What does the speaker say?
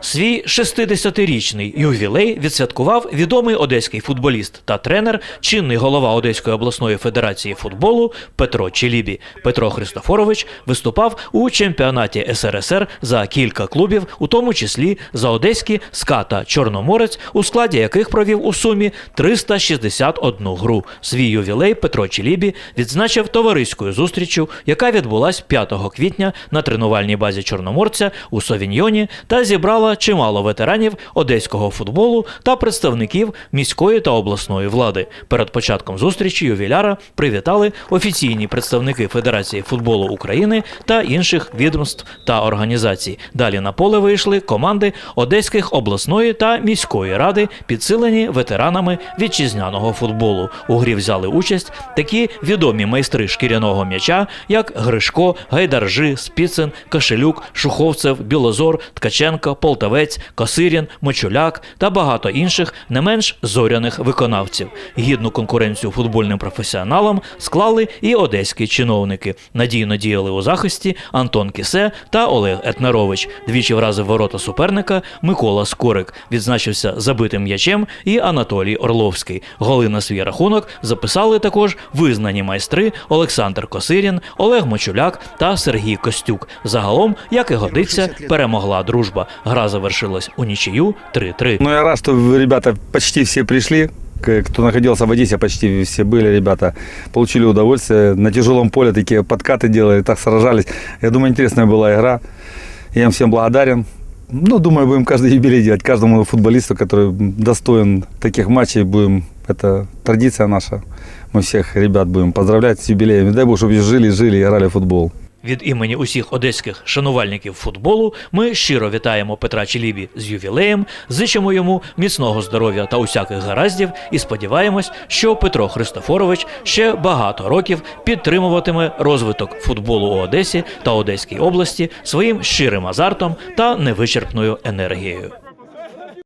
Свій 60-річний ювілей відсвяткував відомий одеський футболіст та тренер, чинний голова Одеської обласної федерації футболу Петро Челібі. Петро Христофорович виступав у чемпіонаті СРСР за кілька клубів, у тому числі за одеські СКА та Чорноморець, у складі яких провів у сумі 361 гру. Свій ювілей Петро Челібі відзначив товариською зустрічю, яка відбулась 5 квітня на тренувальній базі Чорноморця у Совіньйоні та зібрала чимало ветеранів одеського футболу та представників міської та обласної влади. Перед початком зустрічі ювіляра привітали офіційні представники Федерації футболу України та інших відомств та організацій. Далі на поле вийшли команди Одеських обласної та міської ради, підсилені ветеранами вітчизняного футболу. У грі взяли участь такі відомі майстри шкіряного м'яча, як Гришко, Гайдаржи, Спіцин, Кашелюк, Шуховцев, Білозор, Ткаченко, Полтавець, Косирін, Мочуляк та багато інших не менш зоряних виконавців. Гідну конкуренцію футбольним професіоналам склали і одеські чиновники. Надійно діяли у захисті Антон Кісе та Олег Етнерович. Двічі вразив ворота суперника Микола Скорик. Відзначився забитим м'ячем і Анатолій Орловський. Голи на свій рахунок записали також визнані майстри Олександр Косирін, Олег Мочуляк та Сергій Костюк. Загалом, як і годиться, перемогла дружба. Гра завершилась у нічию 3-3. Ну, я рад, что ребята почти все пришли. К- Кто находился в Одессе, почти все были ребята. Получили удовольствие. На тяжелом поле такие подкаты делали, так сражались. Я думаю, интересная была игра. Я им всем благодарен. Ну, думаю, будем каждый юбилей делать. Каждому футболисту, который достоин таких матчей, будем... Это традиция наша. Мы всех ребят будем поздравлять с юбилеем. Дай Бог, чтобы жили, жили и играли в футбол. Від імені усіх одеських шанувальників футболу ми щиро вітаємо Петра Челібі з ювілеєм, зичимо йому міцного здоров'я та усяких гараздів і сподіваємось, що Петро Христофорович ще багато років підтримуватиме розвиток футболу у Одесі та Одеській області своїм щирим азартом та невичерпною енергією.